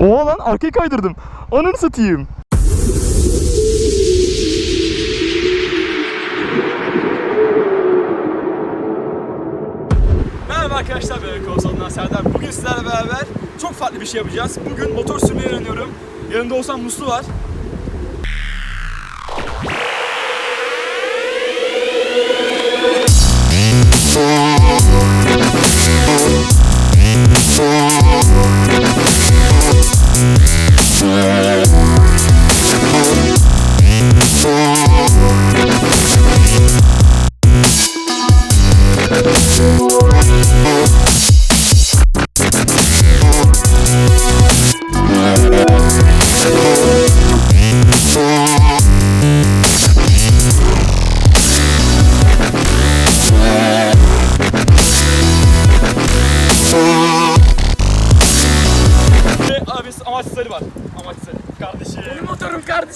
Oha lan arkayı kaydırdım. Ananı satayım. Merhaba arkadaşlar ben Kolson'dan Serdar. Bugün sizlerle beraber çok farklı bir şey yapacağız. Bugün motor sürmeyi öğreniyorum. Yanında olsam Muslu var.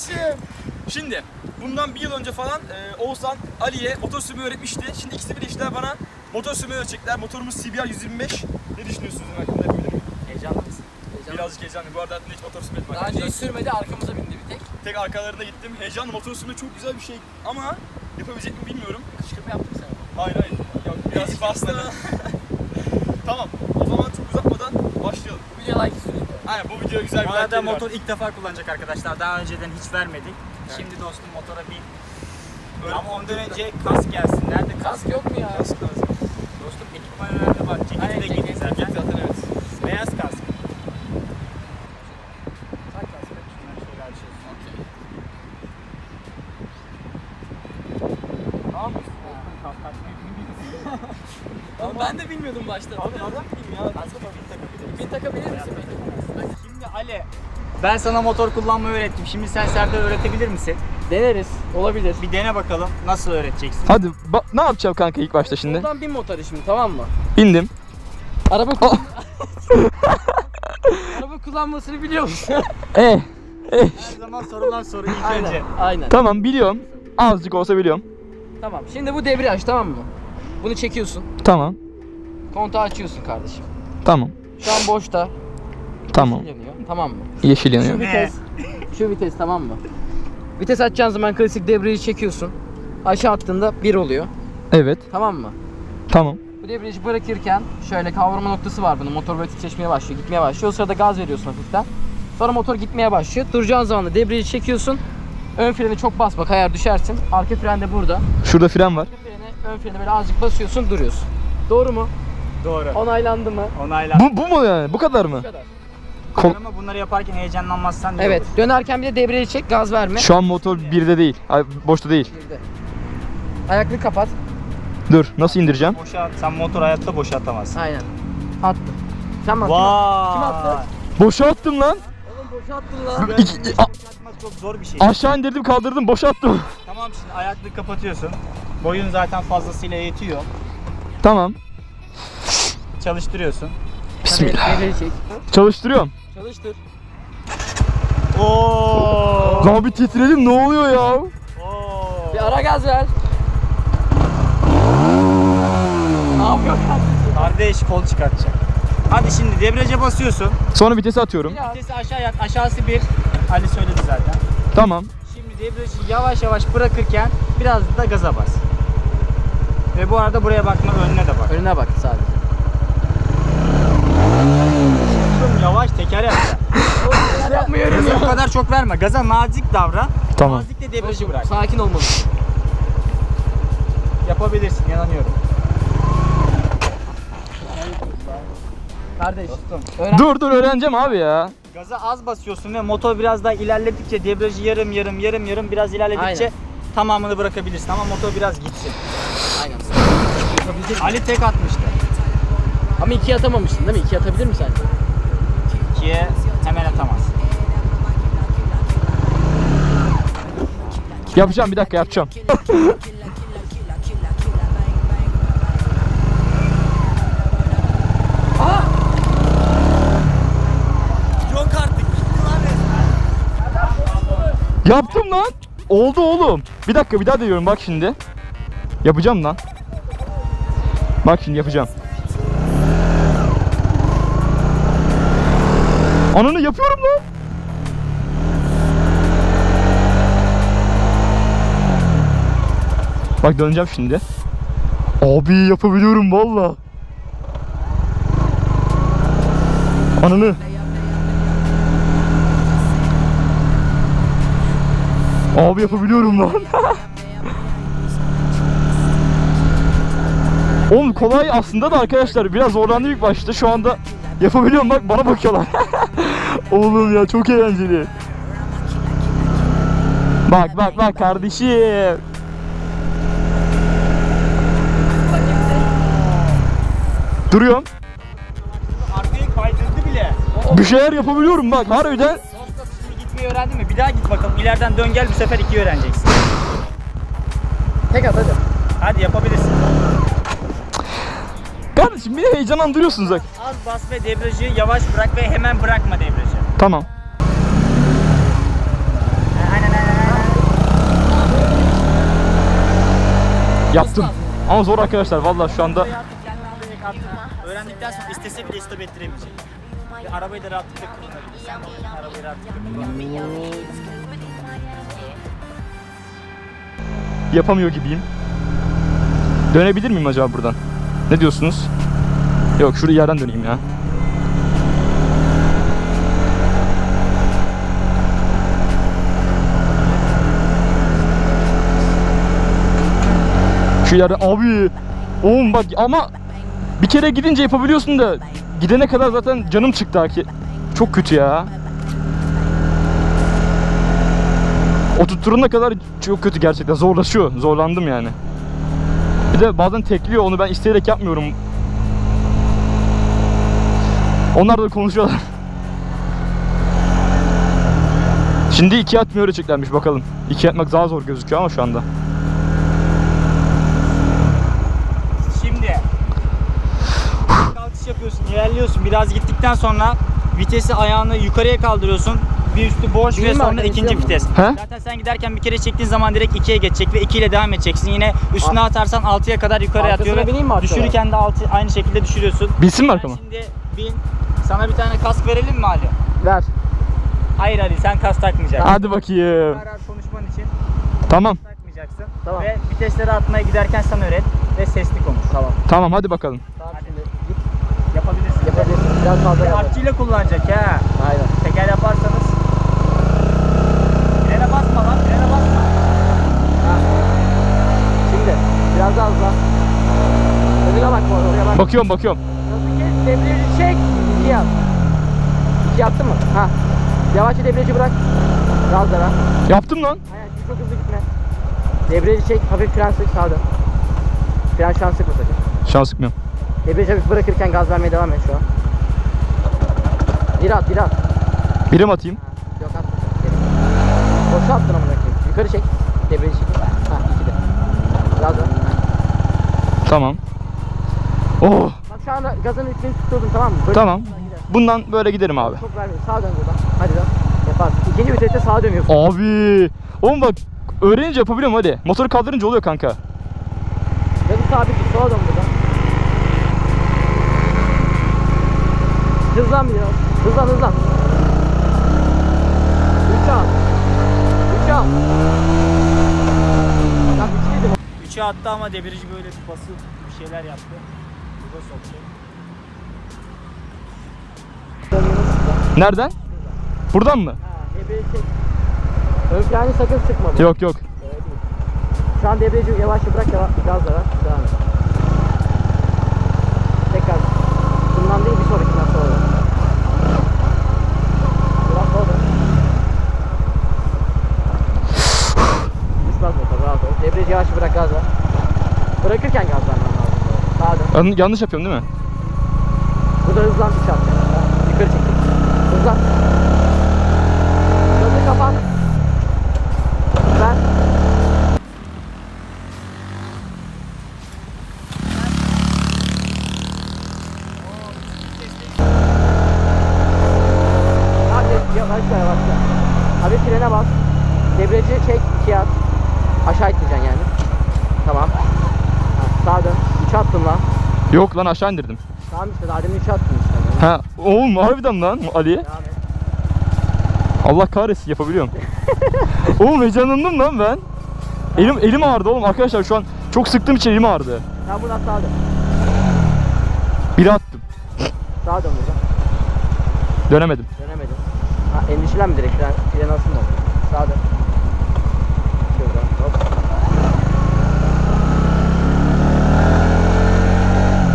Kardeşim. Şimdi bundan bir yıl önce falan e, Oğuzhan Ali'ye motor sürmeyi öğretmişti. Şimdi ikisi birleştiler bana motor sürmeyi öğretecekler. Motorumuz CBR 125. Ne düşünüyorsunuz bunun hakkında yapabilir miyim? Heyecanlı mısın? Heyecanlı. Birazcık heyecanlı. Bu arada hiç motor sürmedim Daha önce hiç sürmedi arkamıza bindi bir tek. Tek arkalarına gittim. Heyecanlı motor sürme çok güzel bir şey ama yapabilecek mi bilmiyorum. Kışkırtma yaptım sana. Hayır hayır. Yok, birazcık bastı. tamam. O zaman çok uzatmadan başlayalım. Bu video like istiyorum. Aynen bu video güzel bir Bu arada motor ilk defa kullanacak arkadaşlar. Daha önceden hiç vermedik. Şimdi dostum motora bin. Ama ondan önce kask gelsin. Nerede kask? Kask yok mu ya? Kask lazım. Dostum ekipman önemli bak. Ceketi Aynen, de ceket. gitti zaten. Zaten evet. Beyaz kask. Tak kaskı. Şundan şöyle açıyorsun. Okey. Tamam mı? Kask takmayı ben de bilmiyordum başta. Abi nereden bileyim ya? Kaskı bin takabiliriz. Bir takabilir misin Ali. Ben sana motor kullanmayı öğrettim. Şimdi sen Serdar öğretebilir misin? Deneriz. Olabilir. Bir dene bakalım. Nasıl öğreteceksin? Hadi ne yapacağım kanka ilk başta şimdi? Buradan bin motoru şimdi tamam mı? Bindim. Araba kullan... Araba kullanmasını biliyor musun? Eh. Eh. Her zaman sorulan soru ilk Aynen. önce. Aynen. Tamam biliyorum. Azıcık olsa biliyorum. Tamam. Şimdi bu debriyaj tamam mı? Bunu çekiyorsun. Tamam. Kontağı açıyorsun kardeşim. Tamam. Şu an boşta. Tamam. Yanıyor. Tamam mı? Yeşil Şu yanıyor. vites. Şu vites tamam mı? Vites açacağın zaman klasik debriyajı çekiyorsun. Aşağı attığında 1 oluyor. Evet. Tamam mı? Tamam. Bu debriyajı bırakırken şöyle kavrama noktası var bunun. Motor böyle titreşmeye başlıyor, gitmeye başlıyor. O sırada gaz veriyorsun hafiften. Sonra motor gitmeye başlıyor. Duracağın zaman da debriyajı çekiyorsun. Ön freni çok basma, kayar düşersin. Arka fren de burada. Şurada fren var. Arka freni, ön freni böyle azıcık basıyorsun, duruyorsun. Doğru mu? Doğru. Onaylandı mı? Onayla. Bu, bu mu yani? Bu kadar mı? Bu kadar. Kom- Ama bunları yaparken heyecanlanmazsan Evet. olur? Dönerken bir de debriyajı çek, gaz verme. Şu an motor birde değil. Ay, boşta değil. Girdi. Ayaklığı kapat. Dur. Nasıl indireceğim? Boşa, sen motor hayatta boşa atamazsın. Aynen. Attı. Sen mi attın? Vay. Kim attı? Boşa attım lan. Oğlum boşa attın lan. İki- a- Atmak çok zor bir şey. aşağı indirdim kaldırdım boşa attım. Tamam şimdi ayaklığı kapatıyorsun. Boyun zaten fazlasıyla yetiyor. Tamam. Çalıştırıyorsun. Bismillah. Çalıştırıyorum. Çalıştır. Oo. Lan bir titredim ne oluyor ya? Oo. Bir ara gaz ver. Ne yapıyor kardeşim? Kardeş kol çıkartacak. Hadi şimdi debriyaja basıyorsun. Sonra vitesi atıyorum. Biraz. Vitesi aşağı yat. Aşağısı bir. Ali söyledi zaten. Tamam. Şimdi debriyajı yavaş yavaş bırakırken biraz da gaza bas. Ve bu arada buraya bakma önüne de bak. Önüne bak sadece. Çok yavaş teker yap. Yapmıyorum Gaza o kadar çok verme. Gaza nazik davran. Tamam. Nazikle debriyajı bırak. Sakin olmalısın. Yapabilirsin. inanıyorum. Kardeş. Öğren. Dur dur öğreneceğim abi ya. Gaza az basıyorsun ve motor biraz daha ilerledikçe debriyajı yarım yarım yarım yarım biraz ilerledikçe Aynen. tamamını bırakabilirsin ama motor biraz gitsin. Aynen. Ali tek atmıştı. Ama ikiye atamamışsın değil mi? İkiye atabilir mi sence? İkiye hemen atamaz. Yapacağım bir dakika yapacağım. Yaptım lan. Oldu oğlum. Bir dakika bir daha deniyorum bak şimdi. Yapacağım lan. Bak şimdi yapacağım. Ananı yapıyorum lan. Bak döneceğim şimdi. Abi yapabiliyorum valla. Ananı. Abi yapabiliyorum lan. Oğlum kolay aslında da arkadaşlar biraz zorlandım ilk başta. Şu anda yapabiliyorum bak bana bakıyorlar. Oğlum ya çok eğlenceli. Bak bak bak kardeşim. Duruyorum. Arkayı kaydırdı bile. Bir şeyler yapabiliyorum bak harbiden. Gitmeyi öğrendin mi? Bir daha git bakalım. İleriden dön gel bu sefer iki öğreneceksin. Tek at hadi. Hadi yapabilirsin. Kardeşim beni heyecanlandırıyorsunuz bak. Az bas ve debriyajı yavaş bırak ve hemen bırakma debriyajı. Tamam. Yaptım. Ama zor arkadaşlar vallahi şu anda. Öğrendikten sonra istese bile stop ettiremeyecek. Ve arabayı da rahatlıkla kullanabilir. Sen de arabayı rahatlıkla kullanabilir. Yapamıyor gibiyim. Dönebilir miyim acaba buradan? Ne diyorsunuz? Yok şuraya yerden döneyim ya. Şu yerden abi. Oğlum bak ama bir kere gidince yapabiliyorsun da gidene kadar zaten canım çıktı ki. Çok kötü ya. Oturtturana kadar çok kötü gerçekten. Zorlaşıyor. Zorlandım yani. Bir de bazen tekliyor. Onu ben isteyerek yapmıyorum. Onlar da konuşuyorlar. Şimdi iki atmıyor öğreteceklermiş bakalım. İki atmak daha zor gözüküyor ama şu anda. Şimdi kalkış yapıyorsun, ilerliyorsun. Biraz gittikten sonra vitesi ayağını yukarıya kaldırıyorsun. Bir üstü boş Değil ve sonra ikinci vites. He? Zaten sen giderken bir kere çektiğin zaman direkt 2'ye geçecek ve 2 ile devam edeceksin. Yine üstüne atarsan 6'ya kadar yukarı Arkasına atıyor bineyim mi ve arkaya? düşürürken de 6 aynı şekilde düşürüyorsun. Bilsin mi Sen arkama? Şimdi bin. Sana bir tane kask verelim mi Ali? Ver. Hayır Ali sen kask takmayacaksın. Hadi bakayım. Karar konuşman için Tamam. takmayacaksın. Tamam. Ve vitesleri atmaya giderken sen öğret ve sesli konuş. Tamam. Tamam hadi bakalım. Hadi. Şimdi git Yapabilirsin. yapabilirsin. Biraz fazla Ve yap. artçıyla kullanacak ha. Aynen. Teker yaparsanız Frene basma lan, frene basma. Ha. Şimdi biraz daha hızlan. Önüne bak bu arada oraya bak. Bakıyorum bakıyorum. Nasıl? Debriyajı çek. İki yap. İki yaptın mı? Ha. Yavaşça debriyajı bırak. Gazlara. Yaptım lan. Aynen çok hızlı gitme. Debriyajı çek. Hafif fren sık sağda. Fren şu an sıkma sakın. Şans sıkmıyorum. Debriyajı hafif bırakırken gaz vermeye devam et şu an. Bir at bir at. Birim atayım. Ha, Yok atma. Geri. Boşa attın amına koyayım. Yukarı çek. Çek. Ha iki de. Da. Ha. Tamam. Oh Bak şu anda gazın üstünü tutuyordun tamam mı? Böyle tamam. sağa. Bundan böyle giderim abi. Çok vermeyin. Sağa dön buradan. Hadi dön. Yaparsın. İkinci viteste sağa dönüyorsun. Abi. Oğlum bak öğrenince yapabiliyorum hadi. Motoru kaldırınca oluyor kanka. Gazı sabit tut. Sola dön buradan. Hızlan biraz. Hızlan hızlan. Üç al. Ya üç dedim. 3'e attı ama debriyajı böyle bir bası bir şeyler yaptı. Burada soktu. Nereden? Buradan mı? Ha, debriyajı çek. Ön freni sakın sıkma. Yok yok. Değil. Şu an debriyajı yavaşça bırak yavaş gazla ver. Devam et. Tekrar. Bundan değil bir sonrakinden sonra. dön. Biraz sola dön. Düşmez Debriyajı yavaşça bırak gazla. Bırakırken gaz vermen lazım. Sağa dön. Yan- yanlış yapıyorum değil mi? Burada hızlan bir çarp. Yukarı çek. Hızlan. Gözü kapat. Ver. Hadi yavaşla yavaşla. Abi frene bas. Debriyajı çek, ikiye at. Aşağı itmeyeceksin yani. Tamam. Ha, sağa dön. Üçe attın lan. Yok lan aşağı indirdim. Tamam işte daha demin üçe attın işte. Ha oğlum harbiden lan. Devam et. Allah kahretsin yapabiliyorum. oğlum heyecanlandım lan ben. Elim elim ağrıdı oğlum arkadaşlar şu an çok sıktığım için elim ağrıdı. Sen buradan sağa dön. Biri attım. Sağa dön buradan. Dönemedim. Dönemedim. Ha endişelenme direkt. Fren, fren asılma. Sağa dön. Şuradan hop.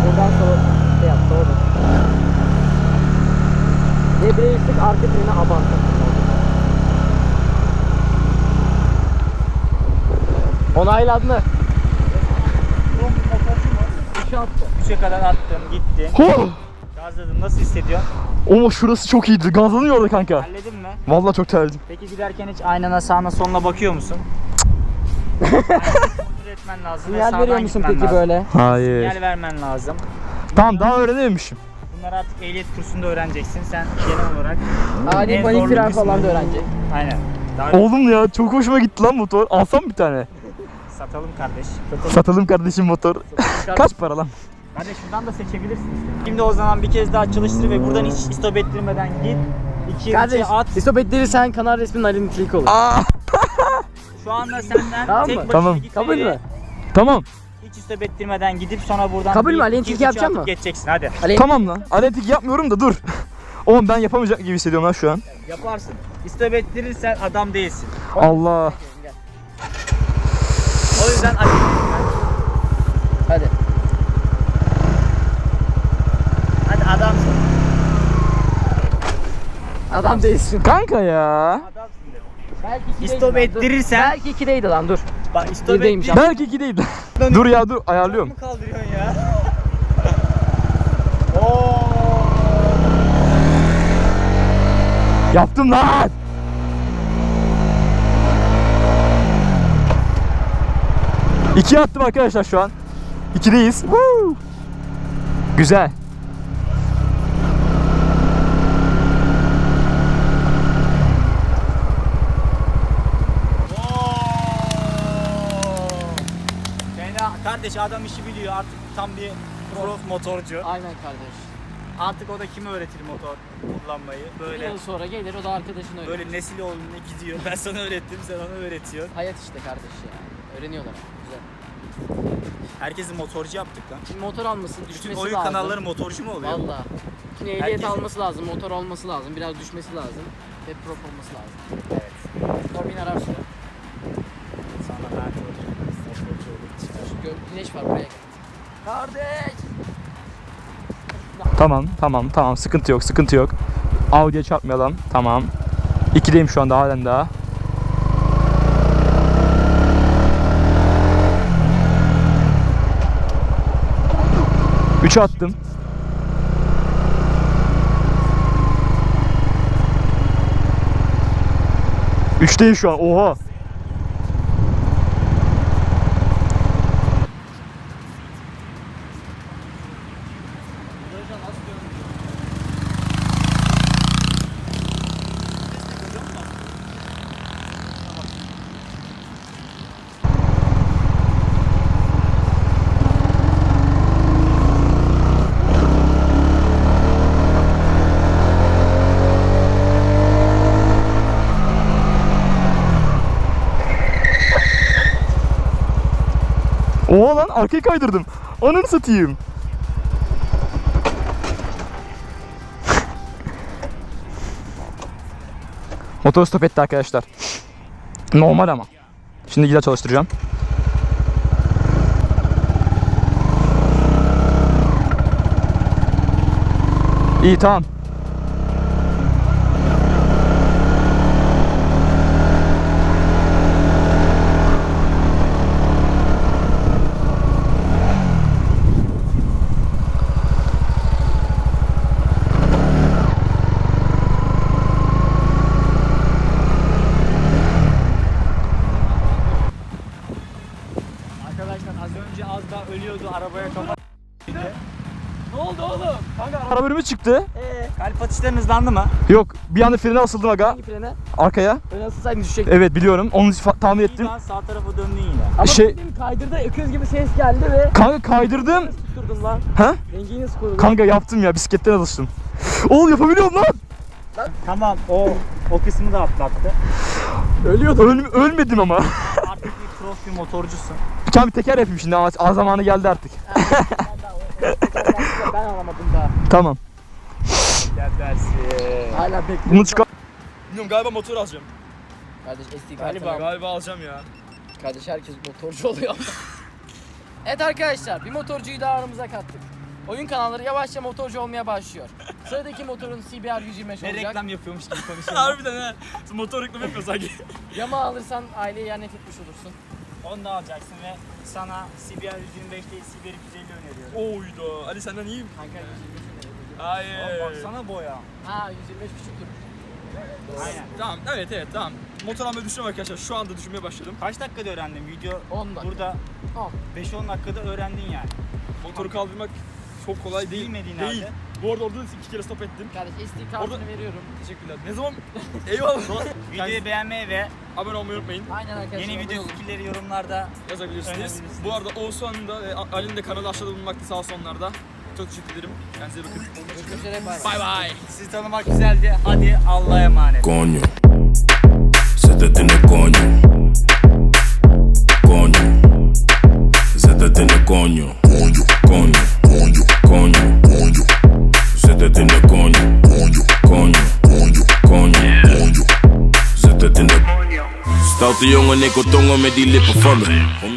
Buradan sola şey yap, sola dön. Debriyajı sık, arka freni aban. Attı. 3'e kadar attım, gitti. Oh! Gazladım. Nasıl hissediyorsun? Oğlum şurası çok iyiydi. Gazlanıyor orada kanka. Halledin mi? Vallahi çok terledim. Peki giderken hiç aynana sağına soluna bakıyor musun? Etmen lazım. Sinyal veriyor musun peki lazım. böyle? Hayır. Sinyal vermen lazım. Tamam daha öğrenememişim. Bunları artık ehliyet kursunda öğreneceksin. Sen genel olarak Ani panik fren falan da öğrenecek. aynen. Daha Oğlum ya çok hoşuma gitti lan motor. Alsam bir tane. Satalım kardeş. Satalım kardeşim motor. Kaç para lan? Kardeş şuradan da seçebilirsin işte. Şimdi o zaman bir kez daha çalıştır ve buradan hiç stop ettirmeden git. İki Kardeş, at. istop ettirirsen kanal resmin Ali'nin tilki olur. Aa, Şu anda senden Tamam tek mı? başına Tamam. gitmeni Kabul mü? tamam. Hiç stop ettirmeden gidip sonra buradan Kabul mü? iki, tilki yapacak mı? Geçeceksin hadi. Ali Tamam lan. Atletik yapmıyorum da dur. Oğlum ben yapamayacak gibi hissediyorum lan şu an. Yaparsın. Stop ettirirsen adam değilsin. Allah. O yüzden acele etme. Hadi. Hadi adamsın. Adam değilsin. Kanka ya. Adamsın dedim. Belki ikideydi İstop ettirirsen- Belki ikideydi lan dur. Bak stop Birdeymiş ettir. Belki iki değil. dur ya dur ayarlıyorum. mu kaldırıyorsun ya? Oo. Yaptım lan. İkiye attım arkadaşlar şu an. İkideyiz. Woo! Güzel. Kardeş adam işi biliyor artık tam bir pro motorcu. Aynen kardeş. Artık o da kime öğretir motor kullanmayı? Bir Böyle yıl sonra gelir o da arkadaşına öğretir. böyle nesil oğluna gidiyor. Ben sana öğrettim, sen ona öğretiyorsun. Hayat işte kardeş ya. Öğreniyorlar. Güzel. Herkesi motorcu yaptık lan. Şimdi motor alması, Bütün düşmesi oyun lazım. kanalları motorcu mu oluyor? Valla. Şimdi ehliyet Herkes- alması lazım, motor olması lazım, biraz düşmesi lazım. Ve prop olması lazım. Evet. Arar sonra. Sana ben motorcu gö- güneş var buraya. Kardeş! Tamam tamam tamam sıkıntı yok sıkıntı yok. Audi'ye çarpmayalım. Tamam. İkideyim şu anda halen daha. Üçe attım. Üçteyim şu an. Oha. Arkayı kaydırdım. Ananı satayım. Motor stop etti arkadaşlar. Normal ama. Şimdi gide çalıştıracağım. İyi tamam. Araba önüme çıktı. Eee? Kalp atışların hızlandı mı? Yok bir anda frene asıldım aga. Hangi frene? Arkaya. Öne asılsaydın düşecek. Evet biliyorum. Onu tahmin ettim. İyi lan sağ tarafa döndün yine. Ama şey- şey... kaydırdı öküz gibi ses geldi ve Kanka kaydırdım. nasıl tutturdun lan? Ha? Dengeyi nasıl korudun? Kanka yaptım ya bisikletten alıştım. Oğlum yapabiliyorum lan. Tamam o o kısmı da atlattı. Ölüyordum. ölmedim ama. Artık bir profi motorcusun. Bir tane bir teker yapayım şimdi ama az zamanı geldi artık. ben alamadım daha. Tamam. Gel dersi. Hala bekliyorum. Bunu çıkar. Bilmiyorum galiba motor alacağım. Kardeş SD Galiba. Galiba alacağım ya. Kardeş herkes motorcu oluyor. evet arkadaşlar bir motorcuyu daha aramıza kattık. Oyun kanalları yavaşça motorcu olmaya başlıyor. Sıradaki motorun CBR 125 Ne olacak. reklam yapıyormuş gibi konuşuyorsun. Harbiden ha. Motor reklamı yapıyor sanki. Yama alırsan aileye yernet etmiş olursun. Onu da alacaksın ve sana CBR 125 değil CBR 250 öneriyorum. Oyda. Ali senden iyiyim. Kanka 125 Hayır. Baksana boya. Ha 125 küçüktür. Aynen. Tamam evet evet tamam. Motor almayı düşünüyorum arkadaşlar. Şu anda düşünmeye başladım. Kaç dakikada öğrendin? Video 10 dakika. burada 10. 5-10 dakikada öğrendin yani. Motoru kaldırmak çok kolay değil. Bilmediğin değil. halde. Bu arada orada da iki kere stop ettim. Kardeş SD kartını Orada- veriyorum. Teşekkürler. Ne zaman? Eyvallah. Videoyu beğenmeyi ve Abone olmayı unutmayın. Aynen arkadaşlar. yeni abone video olun. fikirleri yorumlarda Yazabilirsiniz. Bu arada Oğuzhan'ın da ve Ali'nin de kanalı aşağıda bulunmakta sağ olsun onlarda. Çok teşekkür ederim. Kendinize bakın. Görüşmek üzere. Bay bay. Bye bye. sizi tanımak güzeldi. Hadi Allah'a emanet. Coño, se te tiene coño. Coño, se te tiene coño. Coño, coño, coño, coño, coño. Se te tiene coño. Coño, coño, coño, coño, coño. Se te tiene Stoute jongen, ik wil tongen met die lippen van me.